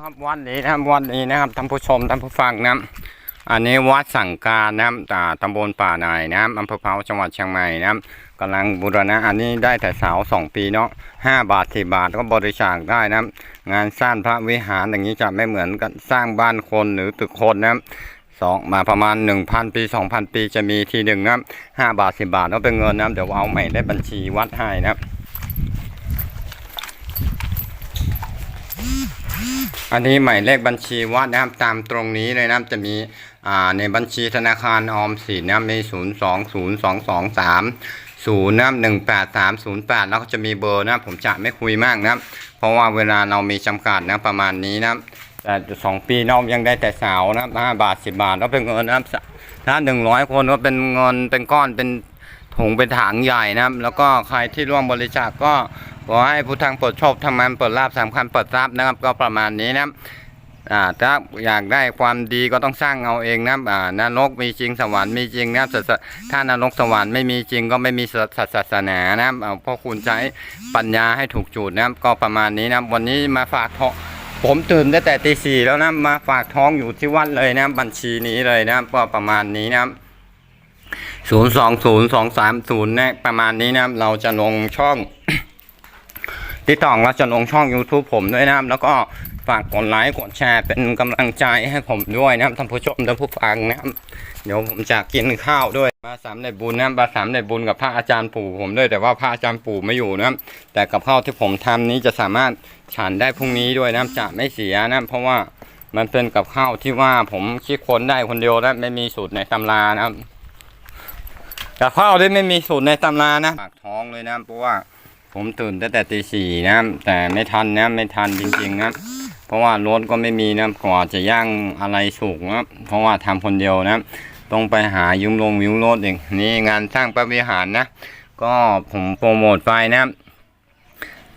ครับวัดนี้นะครับวัดนี้นะครับท่านผู้ชมท่านผู้ฟังนะครับอันนี้วัดสังกานะครับอ่าตำบลป่าหนายนะครับอำเภอเพาจังหวัดเชียงใหม่นะครับกำลังบูรณะ อันนี้ได้แต่เสาสองปีเนาะห้าบาทสิบาทก็บริจาคได้นะครับงานสร้างพระวิหารอย่างนี้จะไม่เหมือนกันสร้างบ้านคนหรือตึกคนนะครับสองมาประมาณ 1,000 ปี 2,000 ปีจะมีทีหนึ่งนะครับห้าบาทสิบาทก็เป็นเงินนะครับเดี๋ยวเอาใหม่ได้บัญชีวัดให้นะครับ อันนี้หมายเลขบัญชีวัดนะครับตามตรงนี้เลยนะครับจะมีในบัญชีธนาคารออมสินนะมีศูนย์สองศูนย์สองสองสามศูนย์นะครับหนึ่งแปดสามศูนย์แปดแล้วก็จะมีเบอร์นะผมจะไม่คุยมากนะเพราะว่าเวลาเรามีจำกัดนะประมาณนี้นะแต่สองปีน้องยังได้แต่สาวนะครับห้าบาทสิบาทแล้วเป็นเงินนะถ้าหนึ่งร้อยคนก็เป็นเงินเป็นก้อนเป็นถุงเป็นถังใหญ่นะแล้วก็ใครที่ร่วมบริจาคก็ ขอให้ผู้ทางปิดโชคทำงานเปิดลาบสำคัญเปิดทรัพย์นะครับ ก็ประมาณนี้นะครับอ่าถ้าอยากได้ความดีก็ต้องสร้างเอาเองนะครับอ่านรกมีจริงสวรรค์มีจริงนะครับถ้านรกสวรรค์ไม่มีจริงก็ไม่มีศาสศาสนานะครับเอาเพราะคุณใช้ปัญญาให้ถูกจุดนะครับก็ประมาณนี้นะวันนี้มาฝากท้องผมตื่นตั้งแต่ตีสี่แล้วนะมาฝากท้องอยู่ที่วัดเลยนะบัญชีนี้เลยนะก็ประมาณนี้นะศูนย์สองศูนย์สองสามศูนย์นี่ยประมาณนี้นะเราจะลงช่อง ที่ต่องเราจะลงช่อง YouTube ผมด้วยนะครับ แล้วก็ฝากกดไลค์กดแชร์เป็นกำลังใจให้ผมด้วยนะครับท่านผู้ชมท่านผู้ฟังนะครับเดี๋ยวผมจะกินข้าวด้วยมาสามในบุญนะครับมาสามในบุญกับพระอาจารย์ปู่ผมด้วยแต่ว่าพระอาจารย์ปู่ไม่อยู่นะครับแต่กับข้าวที่ผมทำนี้จะสามารถฉันได้พรุ่งนี้ด้วยนะจะไม่เสียนะเพราะว่ามันเป็นกับข้าวที่ว่าผมคิดค้นได้คนเดียวและไม่มีสูตรในตำรานะครับกับข้าวที่ไม่มีสูตรในตำรานะปากท้องเลยนะเพราะว่า ผมตื่นตั้งแต่ตีสี่นะแต่ไม่ทันนะไม่ทันจริงๆนะเพราะว่ารถก็ไม่มีนะกว่าจะย่างอะไรสุกนะเพราะว่าทำคนเดียวนะต้องไปหายืมลงยืมรถเองนี่งานสร้างพระวิหารนะ ก็ผมโปรโมทไปนะ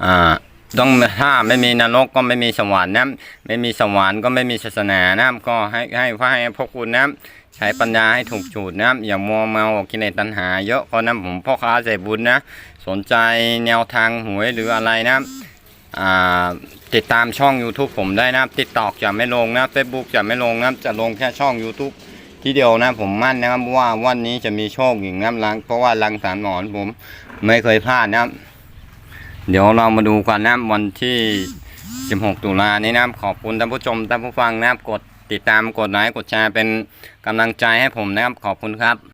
อ่าต้องถ้าไม่มีนรกก็ไม่มีสวรรค์นะไม่มีสวรรค์ก็ไม่มีศาสนานะก็ให้ให้ให้พวกคุณนะ ใช้ปัญญาให้ถูกจุดนะครับ อย่ามัวเมากิเลสตัณหา เยอะเพราะนั้นผมพ่อค้าใจบุญนะ สนใจแนวทางหวยหรืออะไรนะอ่าติดตามช่อง YouTube ผมได้นะติดต่อจะไม่ลงนะ Facebook จะไม่ลงนะจะลงแค่ช่อง YouTube ที่เดียวนะผมมั่นนะครับว่าวันนี้จะมีโชคอย่างน้ำลังเพราะว่าลังสารหมอนผมไม่เคยพลาดนะครับ เดี๋ยวเรามาดูกันนะวันที่ 16 ตุลานี้นะขอบคุณท่านผู้ชมท่านผู้ฟังนะครับกด ติดตามกดไลค์กดแชร์เป็นกำลังใจให้ผมนะครับ ขอบคุณครับ